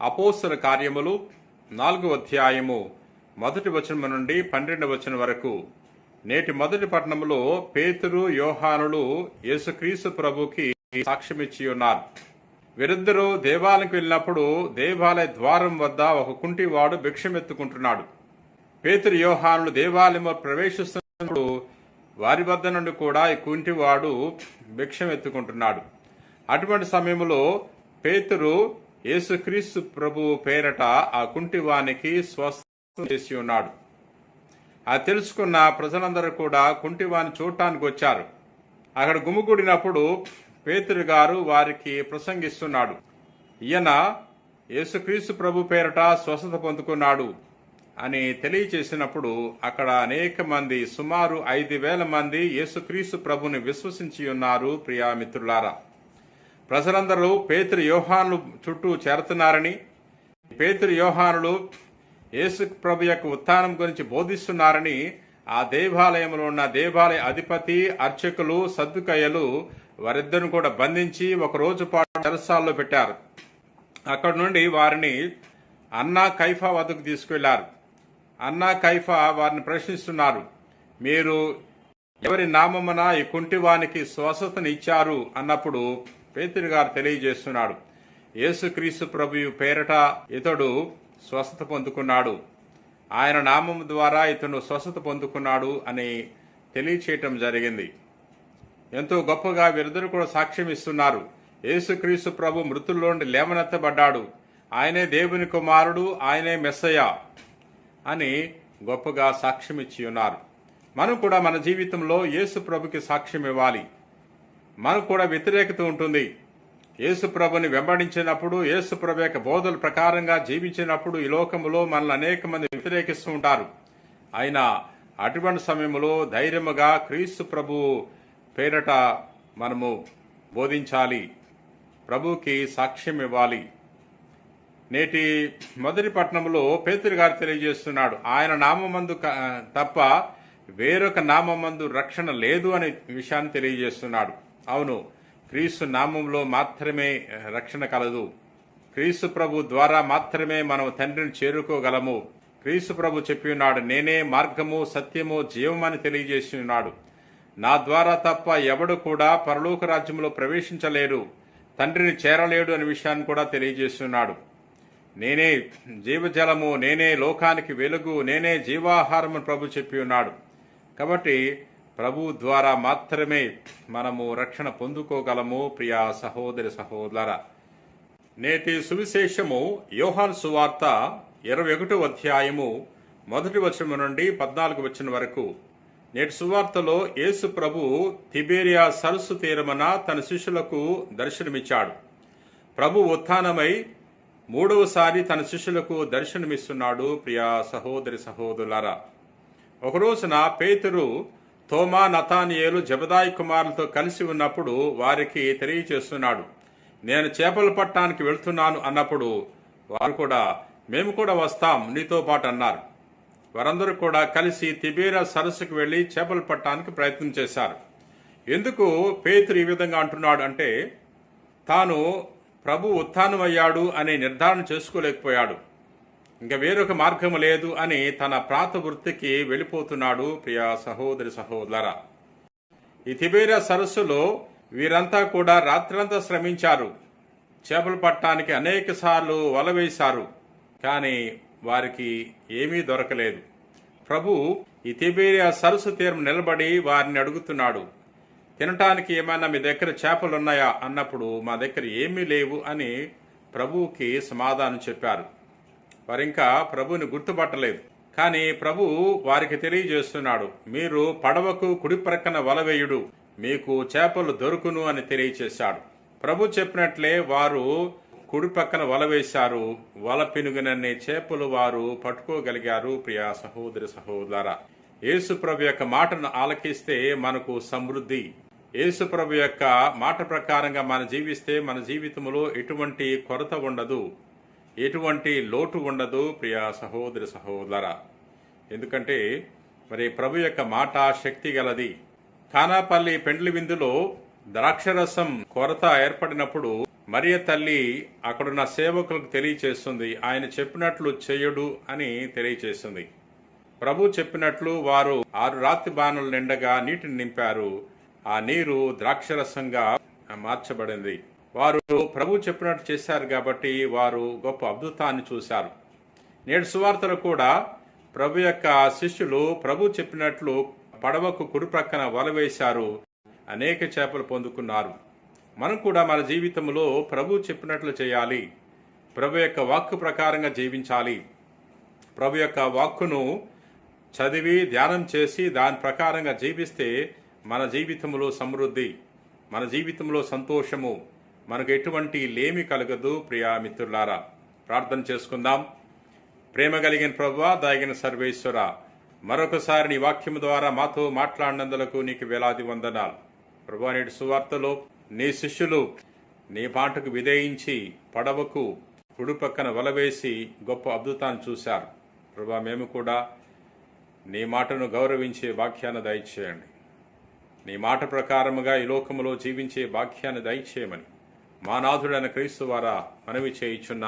అపోస్తల కార్యములు నాలుగో అధ్యాయము మొదటి వచనం నుండి పన్నెండు వచనం వరకు. నేటి మొదటి పట్టణంలో పేతురు యోహానులు యేసుక్రీస్తు ప్రభుకి సాక్ష్యమిచ్చి ఉన్నారు. వీరిద్దరూ దేవాలయంకి వెళ్ళినప్పుడు దేవాలయ ద్వారం వద్ద ఒక కుంటివాడు భిక్షమెత్తుకుంటున్నాడు. పేతురు యోహానులు దేవాలయంలో ప్రవేశిస్తున్నప్పుడు వారి వద్ద నుండి కూడా ఈ కుంటివాడు భిక్షం ఎత్తుకుంటున్నాడు అటువంటి సమయంలో పేతురు యేసుక్రీస్తు ప్రభువు పేరట ఆ కుంటివానికి స్వస్థ చేసి ఉన్నాడు. అది తెలుసుకున్న ప్రజలందరూ కూడా కుంటివాని చూడటానికి వచ్చారు. అక్కడ గుమిగూడినప్పుడు పేతురు గారు వారికి ప్రసంగిస్తున్నాడు. ఈయన యేసుక్రీస్తు ప్రభు పేరట స్వస్థత పొందుకున్నాడు అని తెలియచేసినప్పుడు అక్కడ అనేక మంది సుమారు ఐదు వేల మంది యేసుక్రీస్తు ప్రభుని విశ్వసించి ఉన్నారు ప్రియా మిత్రులారా. ప్రజలందరూ పేతురు యోహానులు చుట్టూ చేరుతున్నారని పేతురు యోహానులు యేసు ప్రభు యొక్క ఉత్థానం గురించి బోధిస్తున్నారని ఆ దేవాలయంలో ఉన్న దేవాలయ అధిపతి అర్చకులు సద్దుకయ్యలు వారిద్దరిని కూడా బంధించి ఒక రోజు పాటు చెరసాల్లో పెట్టారు. అక్కడ నుండి వారిని అన్నా కైఫా వద్దకు తీసుకెళ్ళారు అన్నా కైఫా వారిని ప్రశ్నిస్తున్నారు మీరు ఎవరి నామమున ఈ కుంటివానికి స్వస్థతని ఇచ్చారు అన్నప్పుడు పేతురు గారు తెలియజేస్తున్నాడు. యేసుక్రీస్తు ప్రభు పేరట ఇతడు స్వస్థత పొందుకున్నాడు. ఆయన నామం ద్వారా ఇతను స్వస్థత పొందుకున్నాడు అని తెలియచేయటం జరిగింది. ఎంతో గొప్పగా వీరిద్దరు కూడా సాక్ష్యం ఇస్తున్నారు. యేసుక్రీస్తు ప్రభు మృతుల్లోండి లేవనెత్తబడ్డాడు. ఆయనే దేవుని కుమారుడు ఆయనే మెస్సయ అని గొప్పగా సాక్ష్యం ఇచ్చి ఉన్నారు మనం కూడా మన జీవితంలో యేసు ప్రభుకి సాక్ష్యం ఇవ్వాలి. మనకు కూడా వ్యతిరేకత ఉంటుంది. యేసుప్రభుని వెంబడించినప్పుడు యేసుప్రభు యొక్క బోధల ప్రకారంగా జీవించినప్పుడు ఈ లోకములో మనల్ని అనేక మంది వ్యతిరేకిస్తూ ఉంటారు. అయినా అటువంటి సమయంలో ధైర్యముగా క్రీస్తు ప్రభు పేరట మనము బోధించాలి. ప్రభుకి సాక్ష్యం ఇవ్వాలి. నేటి మొదటి పట్టణంలో పేతురు గారు తెలియజేస్తున్నాడు ఆయన నామందు తప్ప వేరొక నామందు రక్షణ లేదు అనే విషయాన్ని తెలియజేస్తున్నాడు. అవును. క్రీస్తు నామంలో మాత్రమే రక్షణ కలదు. క్రీస్తు ప్రభు ద్వారా మాత్రమే మనం తండ్రిని చేరుకోగలము. క్రీస్తు ప్రభు చెప్పి ఉన్నాడు నేనే మార్గము సత్యము జీవమని తెలియజేసి ఉన్నాడు. నా ద్వారా తప్ప ఎవడు కూడా పరలోక రాజ్యంలో ప్రవేశించలేడు. తండ్రిని చేరలేడు అనే విషయాన్ని కూడా తెలియజేస్తున్నాడు నేనే జీవజలము నేనే లోకానికి వెలుగు నేనే జీవాహారము ప్రభు చెప్పి ఉన్నాడు. కాబట్టి ప్రభు ద్వారా మాత్రమే మనము రక్షణ పొందుకోగలము ప్రియా సహోదరి సహోదర. నేటి సువిశేషము యోహాన్ సువార్త ఇరవై ఒకటో అధ్యాయము మొదటి వచనం నుండి పద్నాలుగు వచనం వరకు. నేటి సువార్తలో యేసు ప్రభు తిబేరియా సరస్సు తీరమన తన శిష్యులకు దర్శనమిచ్చాడు. ప్రభు ఉత్థానమై మూడవసారి తన శిష్యులకు దర్శనమిస్తున్నాడు ప్రియా సహోదరి సహోదరులారా. ఒకరోజున పేతురు తోమా నతానియేలు జబదాయి కుమారులతో కలిసి ఉన్నప్పుడు వారికి తెలియచేస్తున్నాడు. నేను చేపలు పట్టడానికి వెళ్తున్నాను అన్నప్పుడు వారు కూడా మేము కూడా వస్తాం నీతో పాటు అన్నారు. వారందరూ కూడా కలిసి తిబేరా సరస్సుకు వెళ్ళి చేపలు పట్టడానికి ప్రయత్నం చేశారు. ఎందుకు పేతురు ఈ విధంగా అంటున్నాడు అంటే తాను ప్రభు ఉత్థానమయ్యాడు అనే నిర్ధారణ చేసుకోలేకపోయాడు. ఇంకా వేరొక మార్గం లేదు అని తన ప్రాత వృత్తికి వెళ్ళిపోతున్నాడు ప్రియా సహోదరి సహోదర. ఈ తిబేరా సరస్సులో వీరంతా కూడా రాత్రంతా శ్రమించారు. చేపలు పట్టడానికి అనేక సార్లు వల వేశారు. కానీ వారికి ఏమీ దొరకలేదు. ప్రభు ఈ తిబేరియా సరస్సు తీరం నిలబడి వారిని అడుగుతున్నాడు. తినటానికి ఏమైనా మీ దగ్గర చేపలు ఉన్నాయా అన్నప్పుడు మా దగ్గర ఏమీ లేవు అని ప్రభువుకి సమాధానం చెప్పారు. వారింకా ప్రభుని గుర్తుపట్టలేదు. కానీ ప్రభు వారికి తెలియజేస్తున్నాడు మీరు పడవకు కుడి ప్రక్కన వలవేయుడు మీకు చేపలు దొరుకును అని తెలియచేశాడు. ప్రభు చెప్పినట్లే వారు కుడి పక్కన వల వేశారు వల పినుగునన్ని చేపలు వారు పట్టుకోగలిగారు ప్రియా సహోదరి సహోదర. యేసు ప్రభు యొక్క మాటను ఆలకిస్తే మనకు సమృద్ధి. యేసు ప్రభు యొక్క మాట ప్రకారంగా మనం జీవిస్తే మన జీవితంలో ఎటువంటి కొరత ఉండదు. ఎటువంటి లోటు ఉండదు ప్రియా సహోదరి సహోదర. ఎందుకంటే మరి ప్రభు యొక్క మాట శక్తి గలది. కానాపల్లి పెండ్లి విందులో ద్రాక్షరసం కొరత ఏర్పడినప్పుడు మరియ తల్లి అక్కడున్న సేవకులకు తెలియచేస్తుంది ఆయన చెప్పినట్లు చేయుడు అని తెలియచేస్తుంది. ప్రభు చెప్పినట్లు వారు ఆరు రాతి బాణలు నిండగా నీటిని నింపారు. ఆ నీరు ద్రాక్షరసంగా మార్చబడింది. వారు ప్రభు చెప్పినట్టు చేశారు కాబట్టి వారు గొప్ప అద్భుతాన్ని చూశారు. నేడు సువార్తలు కూడా ప్రభు యొక్క శిష్యులు ప్రభు చెప్పినట్లు పడవకు కుడి ప్రక్కన వల వేశారు. అనేక చేపలు పొందుకున్నారు. మనం కూడా మన జీవితంలో ప్రభు చెప్పినట్లు చేయాలి. ప్రభు యొక్క వాక్కు ప్రకారంగా జీవించాలి. ప్రభు యొక్క వాక్కును చదివి ధ్యానం చేసి దాని ప్రకారంగా జీవిస్తే మన జీవితంలో సమృద్ధి మన జీవితంలో సంతోషము మనకు ఎటువంటి లేమి కలగదు ప్రియా మిత్రులారా. ప్రార్థన చేసుకుందాం. ప్రేమ కలిగిన ప్రభువా దాగిన సర్వేశ్వర మరొకసారి నీ వాక్యము ద్వారా మాతో మాట్లాడినందులకు నీకు వేలాది వందనాలు. ప్రభా నేటి సువార్తలో నీ శిష్యులు నీ పాటకు విధేయించి పడవకు కుడి పక్కన వలవేసి గొప్ప అద్భుతాన్ని చూశారు. ప్రభా మేము కూడా నీ మాటను గౌరవించే వాక్యాన్ని దయచేయండి. నీ మాట ప్రకారముగా ఈ లోకములో జీవించే వాక్యాన్ని దయచేయమని. మా నాథుడైన క్రీస్తు వారా మనవి చేయుచున్నా